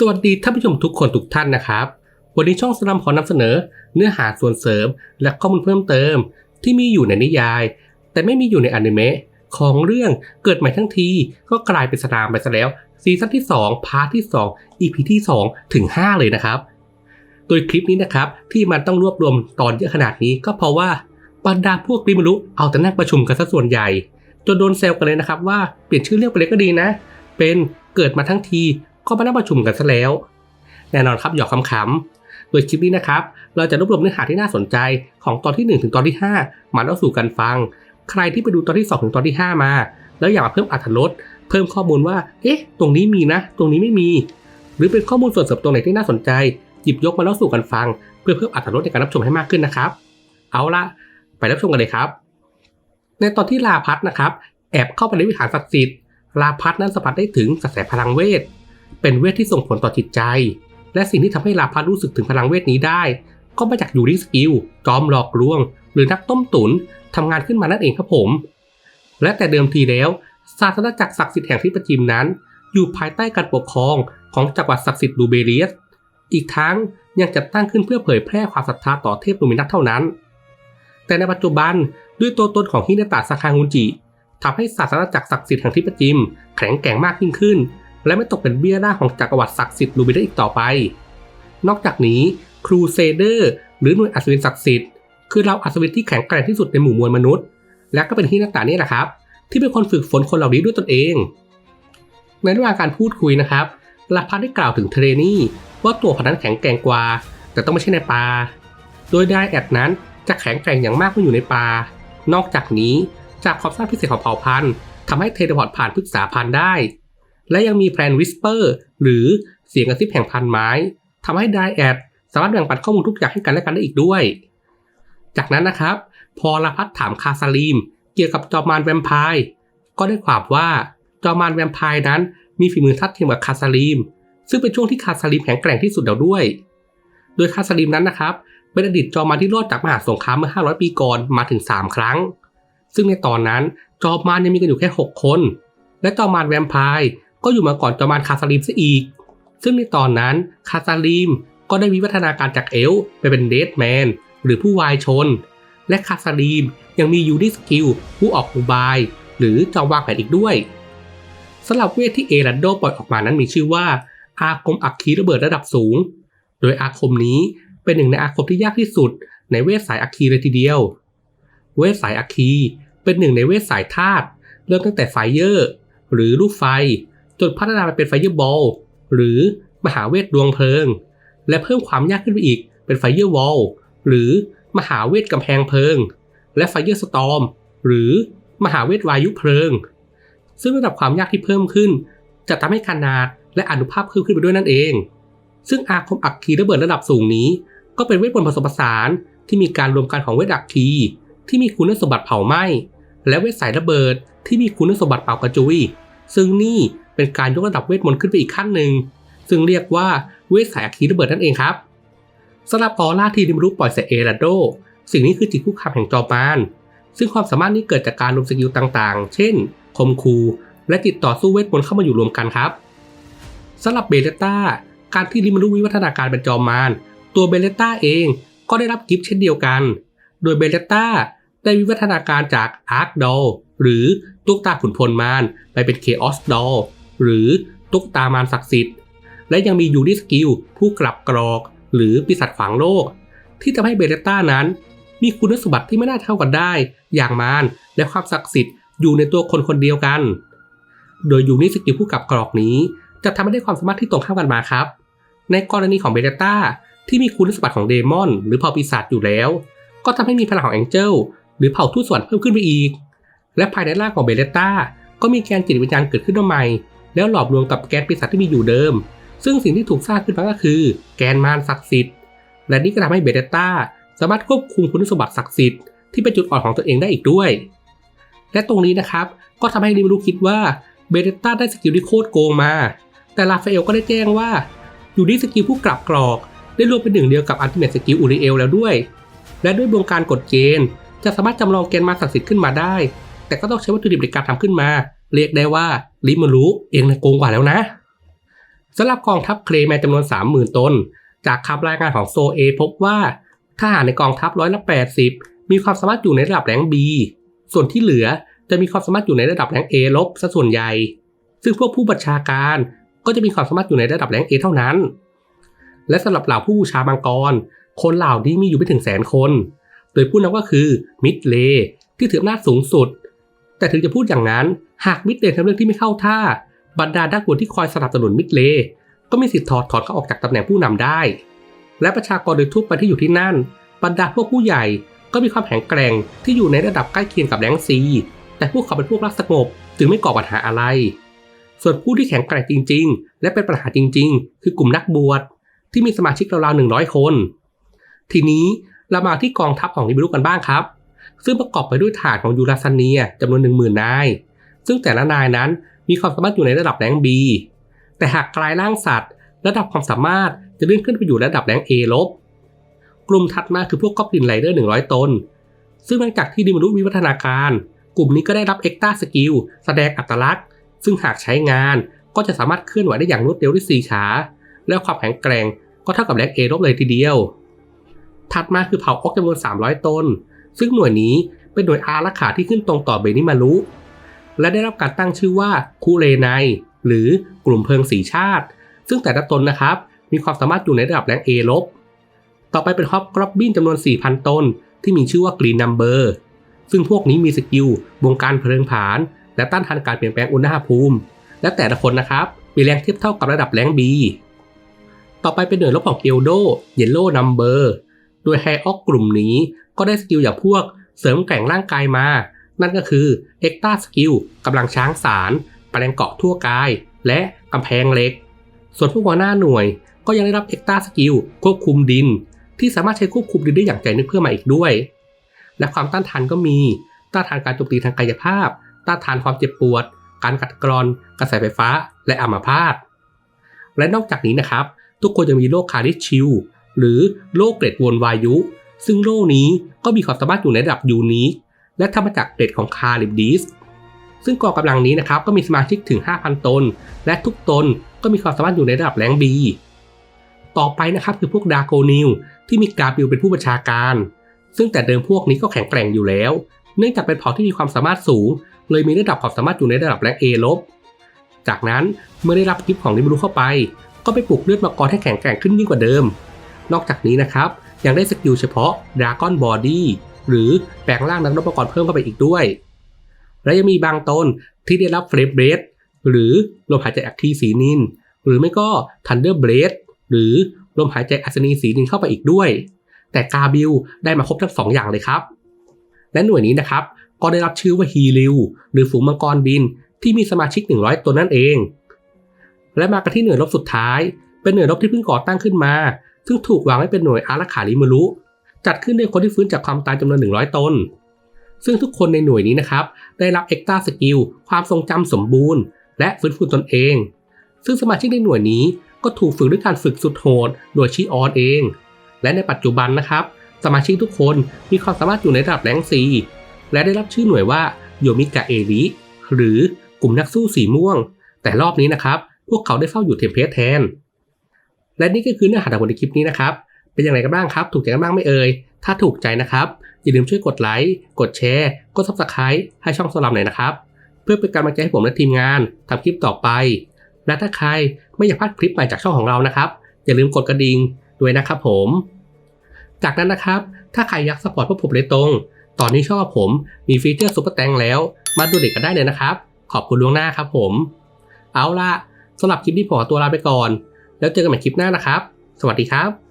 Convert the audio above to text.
สวัสดีท่านผู้ชมทุกคนทุกท่านนะครับ วันนี้ช่องสลัมขอนำเสนอ เนื้อหาส่วนเสริม และข้อมูลเพิ่มเติม ที่มีอยู่ในนิยาย แต่ไม่มีอยู่ในอนิเมะของเรื่องเกิดใหม่ทั้งทีก็กลายเป็นสนามไปซะแล้วซีซั่นที่ 2 พาร์ทที่ 2 EP ที่ 2 ถึง 5 เลยนะครับ โดยคลิปนี้นะครับ ที่มันต้องรวบรวมตอนเยอะขนาดนี้ก็เพราะว่าบรรดาพวกริมรุเอาแต่นั่งประชุมกันซะส่วนใหญ่จนโดนเซลกันเลยนะครับว่าเปลี่ยนชื่อเรื่องไปเลยก็ดีนะ เป็นเกิดมาทั้งที ก็มานั่งประชุมกันซะแล้ว แน่นอนครับหยอกคำๆโดยคลิปนี้นะครับ เราจะรวบรวมเนื้อหาที่น่าสนใจของตอนที่ 1 ถึงตอนที่ 5 มาเล่าสู่กันฟัง ใครที่ไปดูตอนที่ 2 ถึงตอนที่ 5 มา แล้วอยากมาเพิ่มอรรถรสเพิ่มข้อมูลว่า เอ๊ะ ตรงนี้มีนะ ตรงนี้ไม่มี หรือเป็นข้อมูลส่วนเสริมตรงไหนที่น่าสนใจ หยิบยกมาเล่าสู่กันฟัง เพื่อเพิ่มอรรถรสในการรับชมให้มากขึ้นนะครับ เอาละไปรับชมกันเลยครับ ในตอนที่ลาพัทนะครับ แอบเข้าไปในวิหารศักดิ์สิทธิ์ลาพัทนั้นสัมผัสได้ถึงกระแสพลังเวท เป็นเวทที่ส่งผลต่อจิตใจ และสิ่งที่ทำให้ลาพัทรู้สึกถึงพลังเวทนี้ได้ ก็มาจากยูริสกิลจอมหลอกลวง หรือนักต้มตุนทำงานขึ้นมานั่นเองครับผม และแต่เดิมทีแล้วศาสนาจักรศักดิ์สิทธิ์แห่งทิปจิมนั้น อยู่ภายใต้การปกครองของจักรวรรดิศักดิ์สิทธิ์ลูเบเรียส อีกทั้งยังจัดตั้งขึ้นเพื่อเผยแพร่ความศรัทธาต่อเทพลูมินัสเท่านั้น แต่ในปัจจุบันด้วยตัวตนของฮินาตะสาคาฮุนจิทำให้ศาสนาจักรศักดิ์สิทธิ์แห่งทิปจิม แข็งแกร่งมากยิ่งขึ้น และไม่ตกเป็นเบี้ยหน้าของจักรวรรดิศักดิ์สิทธิ์ลูบิได้อีกต่อไป นอกจากนี้ครูเซเดอร์ หรือหน่วยอัศวินศักดิ์สิทธิ์คือเราอัศวินที่แข็งแกร่งที่สุดในหมู่มวลมนุษย์ และก็เป็นที่นักตานี่แหละครับ ที่เป็นคนฝึกฝนคนเหล่านี้ด้วยตนเอง ในระหว่างการพูดคุยนะครับลาพัทได้กล่าวถึงเทรนี่ว่าตัวพนันแข็งแกร่งกว่า แต่ต้องไม่ใช่ในป่าโดยไดแอดนั้นจะแข็งแกร่งอย่างมากเมื่ออยู่ในป่านอกจากนี้จากความสร้างพิเศษของเผ่าพันธุ์ทำให้เทเลพอร์ตผ่านพฤกษาพันธุ์ได้ และยังมีแพลนวิสเปอร์หรือเสียงกระซิบแห่งพันไม้ทำให้ไดแอดสามารถแบ่งปันข้อมูลทุกอย่างให้กันและกันได้อีกด้วย จากนั้นนะครับ พอลาพัฒถามคาซาลีม เกี่ยวกับจอมารแวมไพร์ก็ได้ความว่าจอมารแวมไพร์นั้น มีฝีมือทัดเทียมกับคาซาลีม ซึ่งเป็นช่วงที่คาซาลีมแข็งแกร่งที่สุดแล้วด้วย โดยคาซาลีมนั้นนะครับเป็นอดีตจอมารที่รอดจากมหาสงครามเมื่อ 500 ปีก่อนมาถึง 3 ครั้ง ซึ่งในตอนนั้นจอมารยังมีกันอยู่แค่ 6 คน และจอมารแวมไพร์ ก็อยู่มาก่อนจอมารคาซาลีมซะอีก ซึ่งในตอนนั้นคาซาลีมก็ได้วิวัฒนาการจากเอลไปเป็นเดดแมนหรือผู้วายชน และคาซาลีมยังมียูนิสกิลผู้ออกอุบาย หรือจอมวางแผนอีกด้วยสำหรับเวทที่เอรันโดปล่อยออกมานั้นมีชื่อว่า อาคมอัคคีระเบิดระดับสูง โดยอาคมนี้เป็นหนึ่งในอาคมที่ยากที่สุด ในเวทสายอัคคีเลยทีเดียว เวทสายอัคคีเป็นหนึ่งในเวทสายธาตุเริ่มตั้งแต่ไฟเยอร์หรือลูกไฟ จนพัฒนาไปเป็นไฟเยอร์บอลหรือมหาเวทดวงเพลิง และเพิ่มความยากขึ้นไปอีกเป็นไฟเยอร์วอลหรือมหาเวทกำแพงเพลิง และไฟเยอร์สตอมหรือมหาเวทวายุเพลิง ซึ่งระดับความยากที่เพิ่มขึ้น จะทำให้ขนาดและอนุภาพเพิ่มขึ้นไปด้วยนั่นเอง ซึ่งอาคมอัคคีระเบิดระดับสูงนี้ ก็เป็นเวทมนต์ผสมผสานที่มีการรวมกันของเวทอัคคีที่มีคุณสมบัติเผาไหม้และเวทสายระเบิดที่มีคุณสมบัติเป่ากระจุย ซึ่งนี่ เป็นการยกระดับเวทมนต์ขึ้นไปอีกขั้นหนึ่ง ซึ่งเรียกว่าเวทสายอัคคีระเบิดนั่นเองครับสำหรับออร่าที่ดิมรุปล่อยใส่เอราโด สิ่งนี้คือจิตคู่คำแห่งจอมาน ซึ่งความสามารถนี้เกิดจากการรวมสกิลต่างๆ เช่น คมคู และติดต่อสู้เวทมนต์เข้ามาอยู่รวมกันครับสำหรับเบเลต้า การที่ริมรุวิวัฒนาการเป็นจอมาน ตัวเบเลต้าเองก็ได้รับกิฟต์เช่นเดียวกัน โดยเบเลต้าได้วิวัฒนาการจากอาร์คดอลหรือตุ๊กตาขุนพลมารไปเป็นเคออสดอล หรือตุ๊กตามารศักดิ์สิทธิ์ และยังมียูนิสกิลผู้กลับกรอก หรือปีศาจฝังโลก ที่ทำให้เบเลต้านั้น มีคุณสมบัติที่ไม่น่าเท่ากันได้ อย่างมารและความศักดิ์สิทธิ์อยู่ในตัวคนคนเดียวกัน โดยยูนิสกิลผู้กลับกรอกนี้ จะทำให้ได้ความสามารถที่ตรงข้ามกันมาครับ ในกรณีของเบเลต้าที่มีคุณสมบัติของเดมอน หรือเผ่าปีศาจอยู่แล้ว ก็ทำให้มีพลังของแองเจิลหรือเผ่าทูตสวรรค์เพิ่มขึ้นไปอีก และภายในร่างของเบเลต้าก็มีแกนจิตวิญญาณเกิดขึ้นมาใหม่ แล้วหลอมรวมกับแกนปีศาจที่มีอยู่เดิม ซึ่งสิ่งที่ถูกสร้างขึ้นมาก็คือ แกนมารศักดิ์สิทธิ์ และนี่ก็ทำให้เบเลต้าสามารถควบคุมคุณสมบัติศักดิ์สิทธิ์ที่เป็นจุดอ่อนของตัวเองได้อีกด้วย และตรงนี้นะครับก็ทำให้ริมรูคิดว่าเบเลต้าได้สกิลที่โคตรโกงมา แต่ลาฟาเอลก็ได้แจ้งว่า อยู่ที่สกิลผู้กลับกรอก ได้รวมเป็นหนึ่งเดียวกับอัลติเมทสกิลอูริเอลแล้วด้วย และด้วยวงการกฎเกณฑ์ จะสามารถจำลองแกนมาศักดิ์สิทธิ์ขึ้นมาได้ แต่ก็ต้องใช้วัตถุดิบในการทำขึ้นมา เรียกได้ว่าลิมารูเองนะโกงกว่าแล้วนะสำหรับกองทัพเคลแมนจำนวน 30,000 ตน จากคำรายงานของโซเอพบว่าทหารในกองทัพร้อยละ80 มีความสามารถอยู่ในระดับแรง B ส่วนที่เหลือจะมีความสามารถอยู่ในระดับแรง A ลบซะส่วนใหญ่ ซึ่งพวกผู้บัญชาการก็จะมีความสามารถอยู่ในระดับแรง A เท่านั้น และสำหรับเหล่าผู้บูชามังกร คนเหล่านี้มีอยู่ไม่ถึงแสนคน โดยผู้นำก็คือมิดเล ที่ถืออำนาจสูงสุด แต่ถึงจะพูดอย่างนั้น หากมิดเลทำเรื่องที่ไม่เข้าท่า บรรดานักบวชที่คอยสนับสนุนมิดเล ก็มีสิทธิ์ถอดถอนเขาออกจากตำแหน่งผู้นำได้ และประชากรโดยทั่วไปที่อยู่ที่นั่น บรรดาพวกผู้ใหญ่ก็มีความแข็งแกร่งที่อยู่ในระดับใกล้เคียงกับแรงซีแต่พวกเขาเป็นพวกรักสงบจึงไม่ก่อปัญหาอะไร ส่วนผู้ที่แข็งแกร่งจริง ๆ และเป็นปัญหาจริง ๆ คือกลุ่มนักบวชที่มีสมาชิกราวๆหนึ่งร้อยคน ทีนี้เรามาที่กองทัพของลิบิรุกันบ้างครับ ซึ่งประกอบไปด้วยฐานของยูราซเนียจำนวนหนึ่งหมื่นนาย ซึ่งแต่ละนายนั้นมีความสามารถอยู่ในระดับแรงบีแต่หากกลายร่างสัตว์ ระดับความสามารถจะเลื่อนขึ้นไปอยู่ระดับแรง A ลบ กลุ่มถัดมาคือพวกกอบลินไรเดอร์100 ตน ซึ่งหลังจากที่ดิมรุวิวัฒนาการ กลุ่มนี้ก็ได้รับเอ็กตาสกิลแสดงอัตลักษณ์ ซึ่งหากใช้งานก็จะสามารถเคลื่อนไหวได้อย่างรวดเร็วที่4ช้าและความแข็งแกร่งก็เท่ากับแรง A ลบเลยทีเดียว ถัดมาคือเผ่าออกจำนวน 300 ตน ซึ่งหน่วยนี้เป็นหน่วยอารักขาที่ขึ้นตรงต่อเบนิมารุ และได้รับการตั้งชื่อว่าคูเรไนหรือกลุ่มเพลิงสีชาติ ซึ่งแต่ละตนนะครับ มีความสามารถอยู่ในระดับแรง A ลบ ต่อไปเป็นฮอปกรอบบินจำนวน 4,000 ตน ที่มีชื่อว่ากรีนนัมเบอร์ซึ่งพวกนี้มีสกิลวงการเพลิงผาน และต้านทานการเปลี่ยนแปลงอุณหภูมิ และแต่ละคนนะครับมีแรงเทียบเท่ากับระดับแรง B ต่อไปเป็นหน่วยรบของเกลโดเยลโล่นัมเบอร์โดยไฮออกกลุ่มนี้ก็ได้สกิลอย่างพวกเสริมแกร่งร่างกายมา นั่นก็คือเอ็กตาสกิลกำลังช้างสารแปลงเกาะทั่วกาย และกำแพงเหล็ก ส่วนพวกหัวหน้าหน่วย ก็ยังได้รับเอ็กตาสกิลควบคุมดิน ที่สามารถใช้ควบคุมดินได้อย่างใจนึกเพื่อมาอีกด้วย และความต้านทานก็มี ต้านทานการโจมตีทางกายภาพ ต้านทานความเจ็บปวด การกัดกร่อน กระแสไฟฟ้า และอัมาพาตและนอกจากนี้นะครับ ทุกคนยังมีโรคคาริชิลหรือโรคเกล็ดวนวายุ ซึ่งโรคนี้ก็มีความสามารถอยู่ในระดับยูนิค และทำมาจากเกล็ดของคาริบดิสซึ่งกองกำลังนี้นะครับก็มีสมาชิกถึง 5,000 ตน และทุกตนก็มีความสามารถอยู่ในระดับแรงบีต่อไปนะครับคือพวกดาโกนิลที่มีกาบิลเป็นผู้บัญชาการ ซึ่งแต่เดิมพวกนี้ก็แข็งแกร่งอยู่แล้ว เนื่องจากเป็นเผ่าที่มีความสามารถสูง เลยมีระดับความสามารถอยู่ในระดับแรง A ลบ จากนั้นเมื่อได้รับกิฟต์ของนิมรุเข้าไป ก็ไปปลุกเลือดมังกรให้แข็งแกร่งขึ้นยิ่งกว่าเดิม นอกจากนี้นะครับยังได้สกิลเฉพาะ Dragon Body หรือแปลงร่างนักรบกรเพิ่มเข้าไปอีกด้วย และยังมีบางตนที่ได้รับเฟรมเบรดหรือลมหายใจอัคคีสีนิน หรือไม่ก็ Thunder Blade หรือลมหายใจอัศนีสีนินเข้าไปอีกด้วย แต่กาบิลได้มาครบทั้งสองอย่างเลยครับ และหน่วยนี้นะครับก็ได้รับชื่อว่าฮีริวหรือฝูงมังกรบินที่มีสมาชิก 100 ตัวนั่นเอง และมากันที่หน่วยรบสุดท้าย เป็นหน่วยรบที่เพิ่งก่อตั้งขึ้นมา ซึ่งถูกวางไว้เป็นหน่วยอารักขาริมารุ จัดขึ้นโดยคนที่ฟื้นจากความตายจำนวน 100 ตน ซึ่งทุกคนในหน่วยนี้นะครับ ได้รับเอ็กตาสกิลความทรงจำสมบูรณ์ และฟื้นฟูตนเอง ซึ่งสมาชิกในหน่วยนี้ก็ถูกฝึกด้วยการฝึกสุดโหดโดยชิออนเอง และในปัจจุบันนะครับ สมาชิกทุกคนมีความสามารถอยู่ในระดับแรงซีและได้รับชื่อหน่วยว่าโยมิกะเอริหรือกลุ่มนักสู้สีม่วง แต่รอบนี้นะครับ พวกเขาได้เฝ้าอยู่เทมเพลตแทน และนี่ก็คือเนื้อหาทั้งในคลิปนี้นะครับ เป็นอย่างไรกันบ้างครับ ถูกใจกันบ้างไม่เอ่ย ถ้าถูกใจนะครับ อย่าลืมช่วยกดไลค์ กดแชร์ กด subscribe ให้ช่องสลัมหน่อยนะครับ เพื่อเป็นกำลังใจให้ผมและทีมงานทำคลิปต่อไป และถ้าใครไม่อยากพลาดคลิปใหม่จากช่องของเรานะครับ อย่าลืมกดกระดิ่งด้วยนะครับผม จากนั้นนะครับ ถ้าใครอยากสปอร์ตพวกผมเลยตรง ตอนนี้ช่องของผมมีฟีเจอร์ซุปเปอร์แตงแล้ว มาดูเด็กกันได้เลยนะครับ ขอบคุณล่วงหน้าครับผม เอาล่ะสำหรับคลิปนี้ผมขอตัวลาไปก่อน แล้วเจอกันใหม่คลิปหน้านะครับ สวัสดีครับ